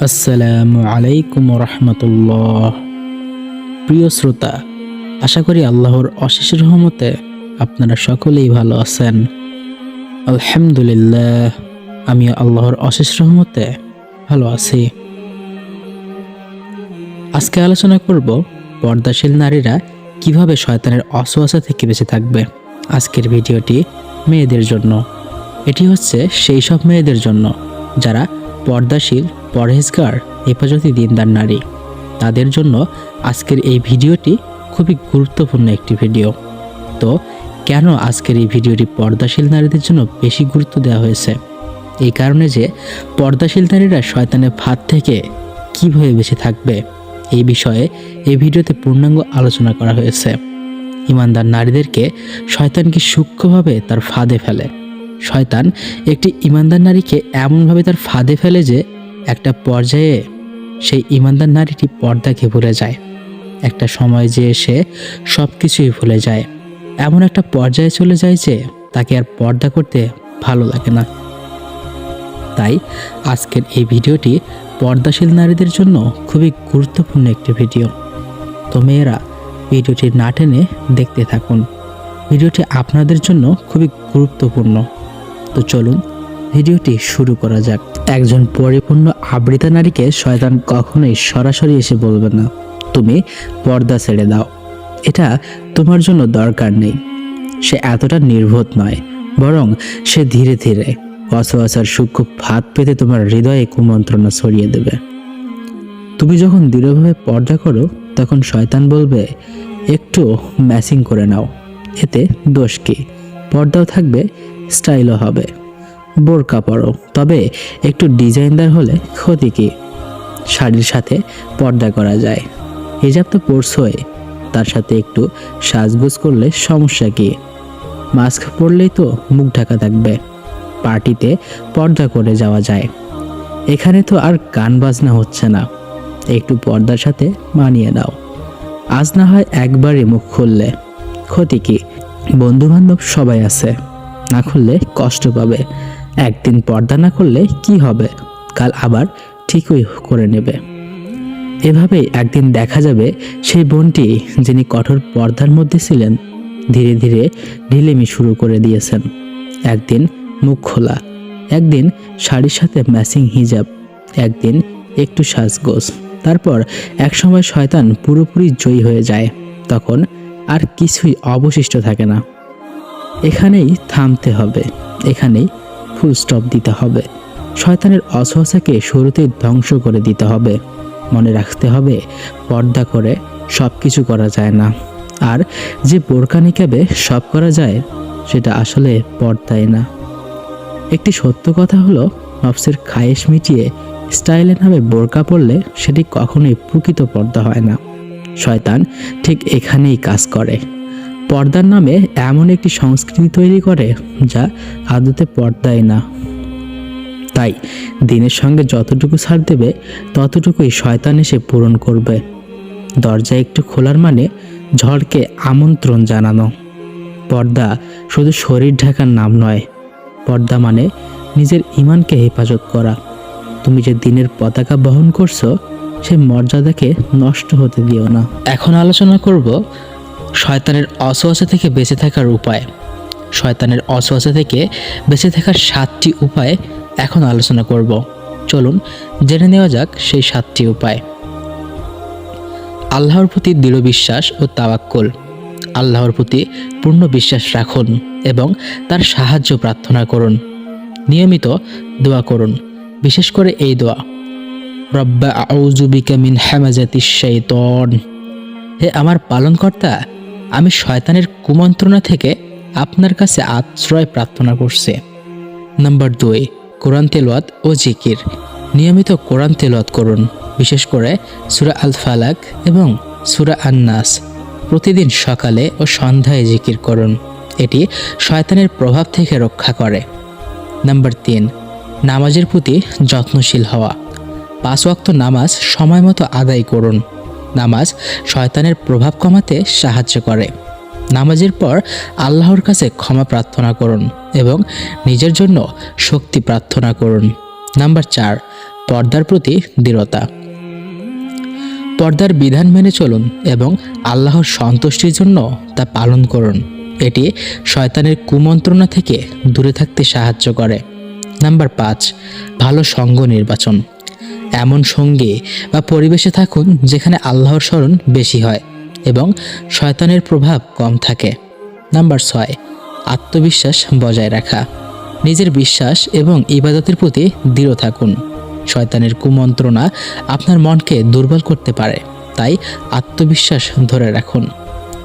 আসসালামু আলাইকুম রহমতুল্লাহ। প্রিয় শ্রোতা, আশা করি আল্লাহর অশেষ রহমতে আপনারা সকলেই ভালো আছেন। আলহামদুলিল্লাহ আমি আল্লাহর অশেষ রহমতে ভালো আছি। আজকে আলোচনা করব পর্দাশীল নারীরা কীভাবে শয়তানের অসুয়াশা থেকে বেঁচে থাকবে আজকের ভিডিওটি মেয়েদের জন্য। এটি হচ্ছে সেই সব মেয়েদের জন্য যারা পর্দাশীল পরহেজগার, হেফাজতি দিনদার নারী। তাদের জন্য আজকের এই ভিডিওটি খুবই গুরুত্বপূর্ণ একটি ভিডিও। তো, কেন আজকের এই ভিডিওটি পর্দাশীল নারীদের জন্য বেশি গুরুত্ব দেওয়া হয়েছে? এই কারণে যে পর্দাশীল নারীরা শয়তানের ফাঁদ থেকে কীভাবে বেঁচে থাকবে? এই বিষয়ে এই ভিডিওতে পূর্ণাঙ্গ আলোচনা করা হয়েছে। ইমানদার নারীদেরকে শয়তান কি সূক্ষ্মভাবে তার ফাঁদে ফেলে। শয়তান একটি ইমানদার নারীকে এমনভাবে তার ফাঁদে ফেলে যে একটা পর্যায়ে সেই ইমানদার নারীটি পর্দাকে ভুলে যায়। একটা সময় যে এসে সব কিছুই ভুলে যায়। এমন একটা পর্যায়ে চলে যায় যে তাকে আর পর্দা করতে ভালো লাগে না। তাই আজকের এই ভিডিওটি পর্দাশীল নারীদের জন্য খুবই গুরুত্বপূর্ণ একটি ভিডিও। তো মেয়েরা, ভিডিওটি না টেনে দেখতে থাকুন। ভিডিওটি আপনাদের জন্য খুবই গুরুত্বপূর্ণ। তো চলুন, ভিডিওটি শুরু করা যাক। একজন পরিপূর্ণ আবৃতা নারীকে শয়তান কখনোই সরাসরি এসে বলবে না। তুমি পর্দা ছেড়ে দাও। এটা তোমার জন্য দরকার নেই। সে এতটা নির্বোধ নয়, বরং সে ধীরে ধীরে অসহাসার সূক্ষ্ম ফাঁদ পেতে তোমার হৃদয়ে কুমন্ত্রণা ছড়িয়ে দেবে। তুমি যখন দৃঢ়ভাবে পর্দা করো, তখন শয়তান বলবে, একটু ম্যাচিং করে নাও। এতে দোষ কি? পর্দাও থাকবে স্টাইলও হবে। বোরকা পরো, তবে একটু ডিজাইনদার হলে ক্ষতি কি? শাড়ির সাথে পর্দা করা যায়। হিজাব তো পরছোই, তার সাথে একটু সাজগোজ করলে সমস্যা কি? মাস্ক পরলেই তো মুখ ঢাকা থাকবে। পার্টিতে পর্দা করে যাওয়া যায়। এখানে তো আর গান বাজনা হচ্ছে না। একটু পর্দার সাথে মানিয়ে নাও। আজ না হয় একবারই মুখ খুললে। ক্ষতি কি? বন্ধু বান্ধব সবাই আছে। না খুললে কষ্ট পাবে। একদিন পর্দা না করলে কি হবে? কাল আবার ঠিকই করে নেবে। এভাবেই একদিন দেখা যাবে সেই বোনটি যিনি কঠোর পর্দার মধ্যে ছিলেন, ধীরে ধীরে ঢিলেমি শুরু করে দিয়েছেন। একদিন মুখ খোলা, একদিন শাড়ির সাথে ম্যাচিং হিজাব, একদিন একটু সাজগোজ। তারপর একসময় শয়তান পুরোপুরি জয়ী হয়ে যায়। তখন আর কিছুই অবশিষ্ট থাকে না। এখানেই থামতে হবে, এখানেই ফুল স্টপ দিতে হবে। শয়তানের অসহসাকে শুরুতেই ধ্বংস করে দিতে হবে। মনে রাখতে হবে, পর্দা করে সব কিছু করা যায় না। আর যে বোরকা নিকাবে সব করা যায়, সেটা আসলে পর্দায় না। একটি সত্য কথা হলো, নফসের খায়েশ মিটিয়ে স্টাইলের নামে বোরকা পরলে সেটি কখনোই প্রকৃত পর্দা হয় না। শয়তান ঠিক এখানেই কাজ করে। পর্দার নামে এমন একটি সংস্কৃতি তৈরি করে যা আদতে পর্দায় না। তাই দিনের সঙ্গে যতটুকু ছাড় দেবে, ততটুকুই শয়তান এসে পূরণ করবে। দরজা একটু খোলার মানে ঝড়কে আমন্ত্রণ জানানো। পর্দা শুধু শরীর ঢাকার নাম নয়, পর্দা মানে নিজের ইমানকে হেফাজত করা। তুমি যে দিনের পতাকা বহন করছ, সে মর্যাদাকে নষ্ট হতে দিও না। এখন আলোচনা করব শয়তানের অসহসা থেকে বেঁচে থাকার উপায়। শয়তানের অসহসা থেকে বেঁচে থাকার সাতটি উপায় এখন আলোচনা করব। চলুন, জেনে নেওয়া যাক সেই সাতটি উপায়। আল্লাহর প্রতি দৃঢ় বিশ্বাস ও তাওয়াক্কুল। আল্লাহর প্রতি পূর্ণ বিশ্বাস রাখুন এবং তার সাহায্য প্রার্থনা করুন। নিয়মিত দোয়া করুন, বিশেষ করে এই দোয়া। রব্বা আউজুবিকা মিন হ্যামাজাতি শাইতন। হে আমার পালনকর্তা আমি শয়তানের কুমন্ত্রণা থেকে আপনার কাছে আশ্রয় প্রার্থনা করছি। নাম্বার দুই, কোরআন তেলোয়াত ও জিকির। নিয়মিত কোরআন তেলোয়াত করুন, বিশেষ করে সুরা আল ফালাক এবং সুরা আন্নাস। প্রতিদিন সকালে ও সন্ধ্যায় জিকির করুন, এটি শয়তানের প্রভাব থেকে রক্ষা করে। নাম্বার তিন, নামাজের প্রতি যত্নশীল হওয়া। পাঁচ ওয়াক্ত নামাজ সময় মতো আদায় করুন নামাজ শয়তানের প্রভাব কমাতে সাহায্য করে। নামাজের পর আল্লাহর কাছে ক্ষমা প্রার্থনা করুন এবং নিজের জন্য শক্তি প্রার্থনা করুন। নাম্বার চার, পর্দার প্রতি দৃঢ়তা। পর্দার বিধান মেনে চলুন এবং আল্লাহর সন্তুষ্টির জন্য তা পালন করুন। এটি শয়তানের কুমন্ত্রণা থেকে দূরে থাকতে সাহায্য করে। নাম্বার পাঁচ, ভালো সঙ্গ নির্বাচন। এমন সঙ্গে বা পরিবেশে থাকুন যেখানে আল্লাহর স্মরণ বেশি হয় এবং শয়তানের প্রভাব কম থাকে। নাম্বার ছয়, আত্মবিশ্বাস বজায় রাখা। নিজের বিশ্বাস এবং ইবাদতের প্রতি দৃঢ় থাকুন। শয়তানের কুমন্ত্রণা আপনার মনকে দুর্বল করতে পারে, তাই আত্মবিশ্বাস ধরে রাখুন।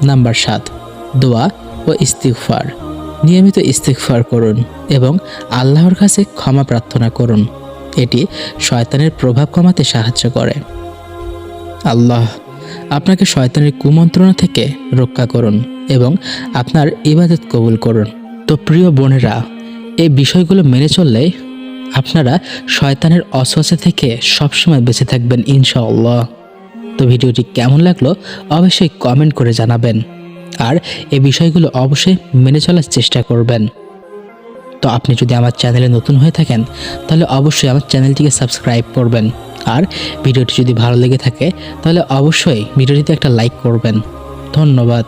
নাম্বার সাত, দোয়া ও ইস্তিগফার। নিয়মিত ইস্তিগফার করুন এবং আল্লাহর কাছে ক্ষমা প্রার্থনা করুন। এটি শয়তানের প্রভাব কমাতে সাহায্য করে। আল্লাহ, আপনাকে শয়তানের কুমন্ত্রণা থেকে রক্ষা করুন এবং আপনার ইবাদত কবুল করুন। তো প্রিয় বোনেরা, এই বিষয়গুলো মেনে চললে আপনারা শয়তানের অসহসা থেকে সবসময় বেঁচে থাকবেন ইনশাআল্লাহ। তো ভিডিওটি কেমন লাগল অবশ্যই কমেন্ট করে জানাবেন। আর এই বিষয়গুলো অবশ্যই মেনে চলার চেষ্টা করবেন। তো আপনি যদি আমার চ্যানেলে নতুন হয়ে থাকেন, তাহলে অবশ্যই আমার চ্যানেলটিকে সাবস্ক্রাইব করবেন। আর ভিডিওটি যদি ভালো লেগে থাকে, তাহলে অবশ্যই ভিডিওটিতে একটা লাইক করবেন। ধন্যবাদ।